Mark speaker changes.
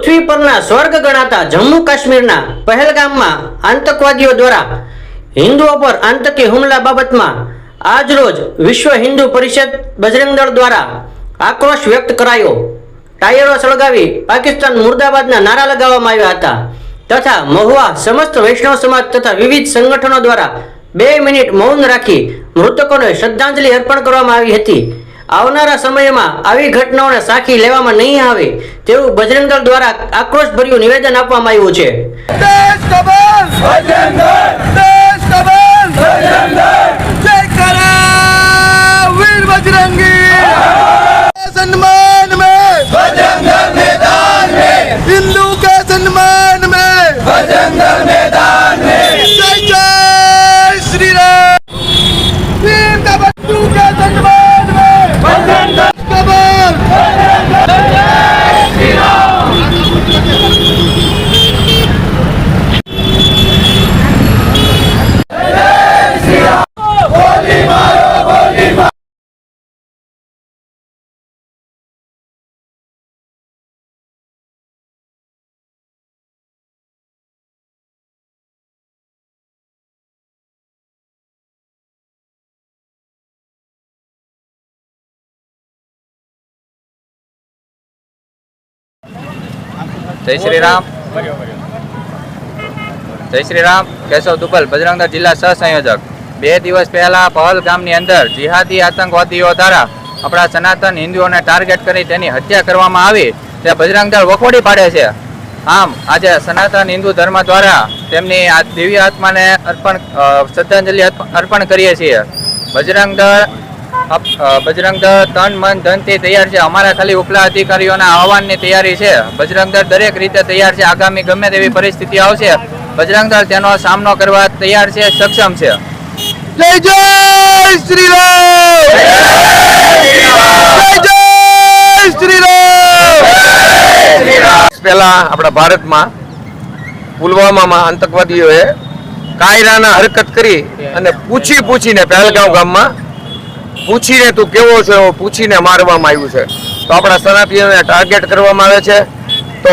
Speaker 1: પૃથ્વી પરના સ્વર્ગ ગણાતા જમ્મુ કાશ્મીરના પહેલગામમાં આતંકવાદીઓ દ્વારા હિન્દુઓ પર આતંકી હુમલા બાબતમાં આજરોજ વિશ્વ હિન્દુ પરિષદ બજરંગ દળ દ્વારા આક્રોશ વ્યક્ત કરાયો. ટાયરો સળગાવી પાકિસ્તાન મુર્દાબાદના નારા લગાવવામાં આવ્યા હતા તથા મહુવા સમસ્ત વૈષ્ણવ સમાજ તથા વિવિધ સંગઠનો દ્વારા બે મિનિટ મૌન રાખી મૃતકોને શ્રદ્ધાંજલિ અર્પણ કરવામાં આવી હતી. આવનારા સમયમાં આવી ઘટનાઓને સાખી લેવામાં નહીં આવે તેવું બજરંગ દળ દ્વારા આક્રોશભર્યું નિવેદન આપવામાં આવ્યું છે.
Speaker 2: જય શ્રી રામ. જય શ્રી રામ. કેશવ દુબલ બજરંગદળ જિલ્લા સહસંયોજક. બે દિવસ પહેલા પહલ ગામની અંદર જિહાદી આતંકવાદીઓ દ્વારા આપણા સનાતન હિન્દુઓને ટાર્ગેટ કરી તેની હત્યા કરવામાં આવી. તે બજરંગદળ વખોડી પાડે છે. આમ આજે સનાતન હિન્દુ ધર્મ દ્વારા તેમની આ દિવ્ય આત્માને અર્પણ શ્રદ્ધાંજલિ અર્પણ કરીએ છીએ. બજરંગ દળ અપ- અ, બજરંગ દળ તન મન ધનથી તૈયાર છે. અમારા ખાલી ઉપલા અધિકારીઓના આહવાનની તૈયારી છે. બજરંગદળ દરેક રીતે તૈયાર છે. આગામી ગમે તેવી પરિસ્થિતિ આવશે બજરંગ તેનો સામનો કરવા તૈયાર છે સક્ષમ છે.
Speaker 3: જય જય
Speaker 4: પહેલા આપણા ભારતમાં પુલવામામાં આતંકવાદીઓએ કાયરાના હરકત કરી અને પૂછી પૂછીને પહેલગાંવ ગામમાં પૂછીને તું કેવો છે, પૂછીને મારવામાં આવ્યું છે. તો આપણા સનાતીઓને ટાર્ગેટ કરવામાં આવે છે.